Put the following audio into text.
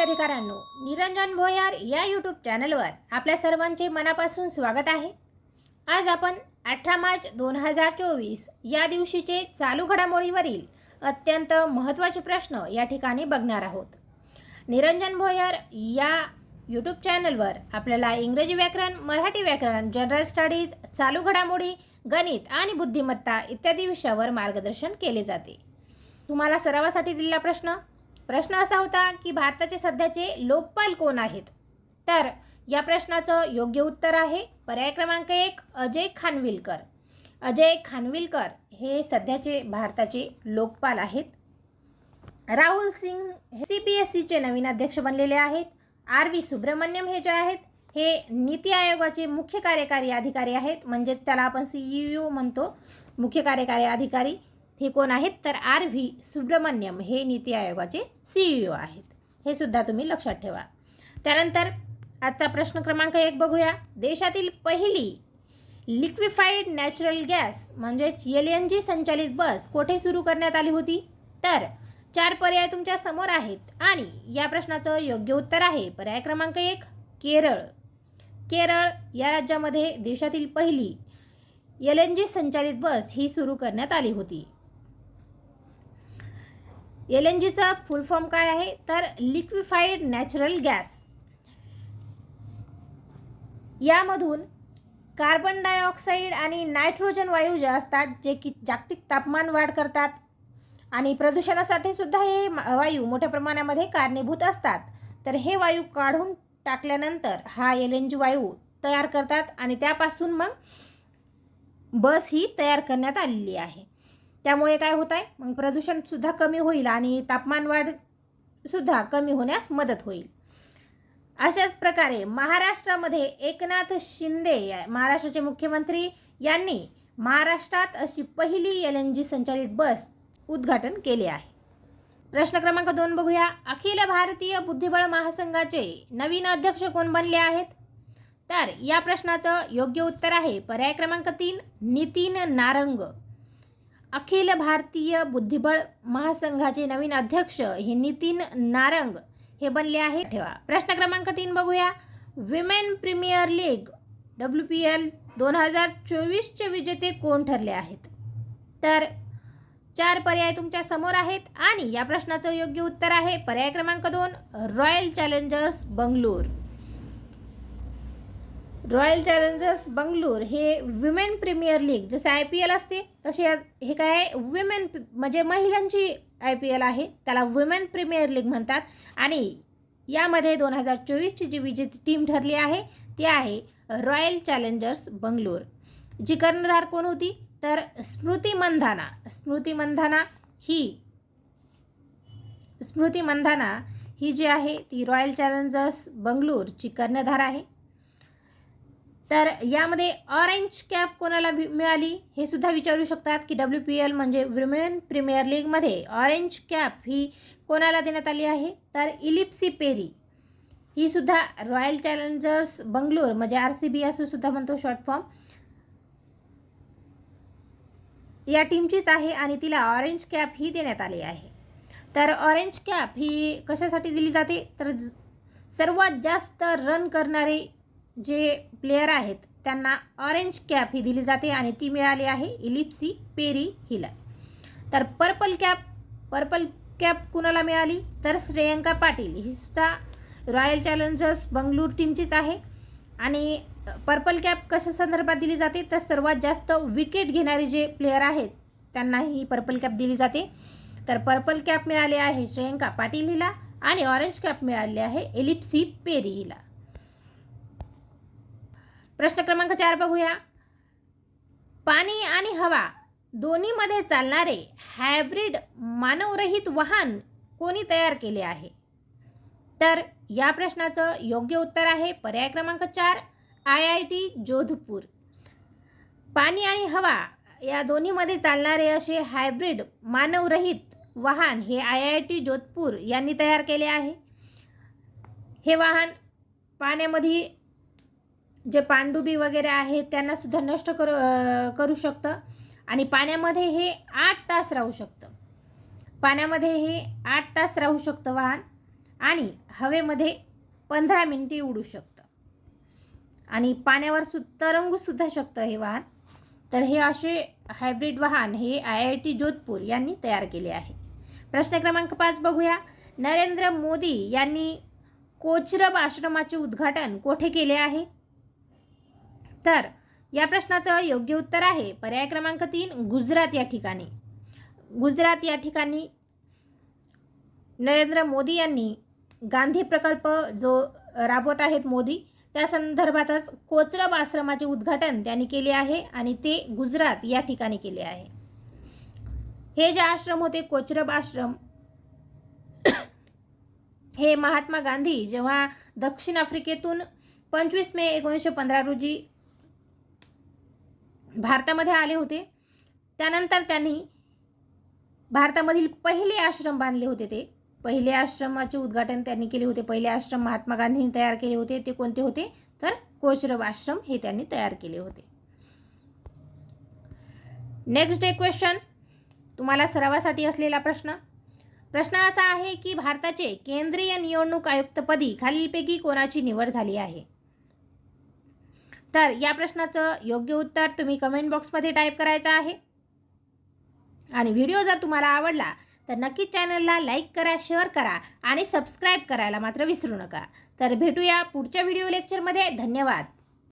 अधिकाऱ्यांनो निरंजन भोयार या यूट्यूब चॅनलवर आपल्या सर्वांचे मनापासून स्वागत आहे. आज आपण अठरा मार्च दोन हजार चोवीस या दिवशीचे चालू घडामोडीवरील अत्यंत महत्त्वाचे प्रश्न या ठिकाणी बघणार आहोत. निरंजन भोयार या यूट्यूब चॅनलवर आपल्याला इंग्रजी व्याकरण मराठी व्याकरण जनरल स्टडीज चालू घडामोडी गणित आणि बुद्धिमत्ता इत्यादी विषयावर मार्गदर्शन केले जाते. तुम्हाला सरावासाठी दिलेला प्रश्न प्रश्न असा होता की भारताचे सध्याचे लोकपाल कोण आहेत? तर या प्रश्नाचं योग्य उत्तर आहे पर्याय क्रमांक एक अजय खानविलकर. अजय खानविलकर हे सध्याचे भारताचे लोकपाल आहेत. राहुल सिंग हे सी पी एस सीचे नवीन अध्यक्ष बनलेले आहेत. आर व्ही सुब्रमण्यम हे जे आहेत हे नीती आयोगाचे मुख्य कार्यकारी अधिकारी आहेत. म्हणजे त्याला आपण सी ई ओ म्हणतो मुख्य कार्यकारी अधिकारी. हे कोण आहेत? तर आर व्ही सुब्रमण्यम हे नीती आयोगाचे सीईओ आहेत. हे सुद्धा तुम्ही लक्षात ठेवा. त्यानंतर आजचा प्रश्न क्रमांक एक बघूया. देशातील पहिली लिक्विफाईड नॅचरल गॅस म्हणजेच एल एन जी संचालित बस कोठे सुरू करण्यात आली होती? तर चार पर्याय तुमच्यासमोर आहेत आणि या प्रश्नाचं योग्य उत्तर आहे. पर्याय क्रमांक एक केरळ. केरळ या राज्यामध्ये देशातील पहिली एल एन जी संचालित बस ही सुरू करण्यात आली होती. एल एन जीचा फुल फॉर्म काय आहे? तर लिक्विफाईड नॅचरल गॅस. यामधून कार्बन डायऑक्साईड आणि नायट्रोजन वायू जे असतात जे की जागतिक तापमान वाढ करतात आणि प्रदूषणासाठी सुद्धा हे वायू मोठ्या प्रमाणामध्ये कारणीभूत असतात. तर हे वायू काढून टाकल्यानंतर हा एल एन जी वायू तयार करतात आणि त्यापासून मग बस ही तयार करण्यात आलेली आहे. त्यामुळे काय होत आहे मग प्रदूषणसुद्धा कमी होईल आणि तापमान वाढसुद्धा कमी होण्यास मदत होईल. अशाच प्रकारे महाराष्ट्रामध्ये एकनाथ शिंदे या- महाराष्ट्राचे मुख्यमंत्री यांनी महाराष्ट्रात अशी पहिली एल एन जी संचालित बस उद्घाटन केले आहे. प्रश्न क्रमांक दोन बघूया. अखिल भारतीय बुद्धिबळ महासंघाचे नवीन अध्यक्ष कोण बनले आहेत? तर या प्रश्नाचं योग्य उत्तर आहे. पर्याय क्रमांक तीन नितीन नारंग. अखिल भारतीय बुद्धिबळ महासंघाचे नवीन अध्यक्ष हे नितीन नारंग हे बनले आहेत. ठेवा. प्रश्न क्रमांक तीन बघूया. Women premier league W P L दोन हजार चोवीसचे विजेते कोण ठरले आहेत? तर चार पर्याय तुमच्यासमोर आहेत आणि या प्रश्नाचं योग्य उत्तर आहे. पर्याय क्रमांक दोन royal challengers Bangalore. Royal challengers Bangalore हे विमेन प्रीमियर लीग जसे आय पी एल असते तसे हे काय विमेन म्हणजे महिलांची आय पी एल आहे त्याला वुमेन प्रीमियर लीग म्हणतात. आणि यामध्ये दोन हजार चोवीसची जी विजेती टीम ठरली आहे ती आहे रॉयल चॅलेंजर्स बंगलोर. जी कर्णधार कोण होती? तर स्मृती मंधाना. स्मृती मंधाना ही स्मृती मंधाना ही जी आहे ती रॉयल चॅलेंजर्स बंगलोरची कर्णधार आहे. तर यामध्ये ऑरेंज कॅप कोणाला मिळाली हे सुद्धा विचारू शकतात की डब्ल्यू पी एल म्हणजे वुमेन प्रीमियर लीगमध्ये ऑरेंज कॅप ही कोणाला देण्यात आली आहे? तर इलिप्सी पेरी. ही सुद्धा रॉयल चॅलेंजर्स बंगलोर म्हणजे आर सी बी असं सुद्धा म्हणतो शॉर्ट फॉर्म या टीमचीच आहे आणि तिला ऑरेंज कॅप ही देण्यात आली आहे. तर ऑरेंज कॅप ही कशासाठी दिली जाते? तर ज- सर्वात जास्त रन करणारे जे प्लेयर आहेत त्यांना ऑरेंज कॅप ही दिली जाते आणि ती मिळाली आहे इलिप्सी पेरी हिला तर पर्पल कॅप पर्पल कॅप कुणाला मिळाली? तर श्रेयंका पाटील. ही सुद्धा रॉयल चॅलेंजर्स बंगळूर टीमचीच आहे. आणि पर्पल कॅप कशा संदर्भात दिली जाते? तर सर्वात जास्त विकेट घेणारे जे प्लेयर आहेत त्यांना ही पर्पल कॅप दिली जाते. तर पर्पल कॅप मिळाली आहे श्रेयंका पाटील हिला आणि ऑरेंज कॅप मिळाली आहे एलिप्सी पेरी हिला. प्रश्न क्रमांक चार बघूया. पाणी आणि हवा दोन्हीमध्ये चालणारे हायब्रिड मानवरहित वाहन कोणी तयार केले आहे? तर या प्रश्नाचं योग्य उत्तर आहे पर्याय क्रमांक चार आय आय टी जोधपूर. पाणी आणि हवा या दोन्हीमध्ये चालणारे असे हायब्रिड मानवरहित वाहन हे आय आय टी जोधपूर यांनी तयार केले आहे. हे वाहन पाण्यामध्ये जे पांडुबी वगैरे आहेत त्यांना सुद्धा नष्ट करू करू शकतं. आणि पाण्यामध्ये हे आठ तास राहू शकतं. पाण्यामध्ये हे आठ तास राहू शकतं वाहन आणि हवेमध्ये पंधरा मिनिटे उडू शकतं. आणि पाण्यावर सु तरंगूसुद्धा शकतं हे वाहन. तर हे असे हायब्रिड वाहन हे आय आय टी जोधपूर यांनी तयार केले आहे. प्रश्न क्रमांक पाच बघूया. नरेंद्र मोदी यांनी कोचरब आश्रमाचे उद्घाटन कोठे केले आहे? तर या प्रश्नाचं योग्य उत्तर आहे. पर्याय क्रमांक तीन गुजरात या ठिकाणी. गुजरात या ठिकाणी नरेंद्र मोदी यांनी गांधी प्रकल्प जो राबवत आहेत मोदी त्या संदर्भातच कोचरब आश्रमाचे उद्घाटन त्यांनी केले आहे आणि ते गुजरात या ठिकाणी केले आहे. हे जे आश्रम होते कोचरब आश्रम हे महात्मा गांधी जेव्हा दक्षिण आफ्रिकेतून पंचवीस मे एकोणीसशे पंधरा रोजी भारतामध्ये आले होते. त्यानंतर त्यांनी भारतामधील पहिले आश्रम बांधले होते ते. पहिले आश्रमाचे उद्घाटन त्यांनी केले होते. पहिले आश्रम महात्मा गांधींनी तयार केले होते. ते कोणते होते? तर कोचरब आश्रम हे त्यांनी तयार केले होते. नेक्स्ट डे क्वेश्चन तुम्हाला सरावासाठी असलेला प्रश्न. प्रश्न असा आहे की भारताचे केंद्रीय निवडणूक आयुक्तपदी खालीलपैकी कोणाची निवड झाली आहे? तर या प्रश्नाचं योग्य उत्तर तुम्ही कमेंट बॉक्समध्ये टाईप करायचं आहे. आणि व्हिडिओ जर तुम्हाला आवडला तर नक्कीच चॅनलला लाईक करा शेअर करा आणि सबस्क्राईब करायला मात्र विसरू नका. तर भेटूया पुढच्या व्हिडिओ लेक्चरमध्ये धन्यवाद.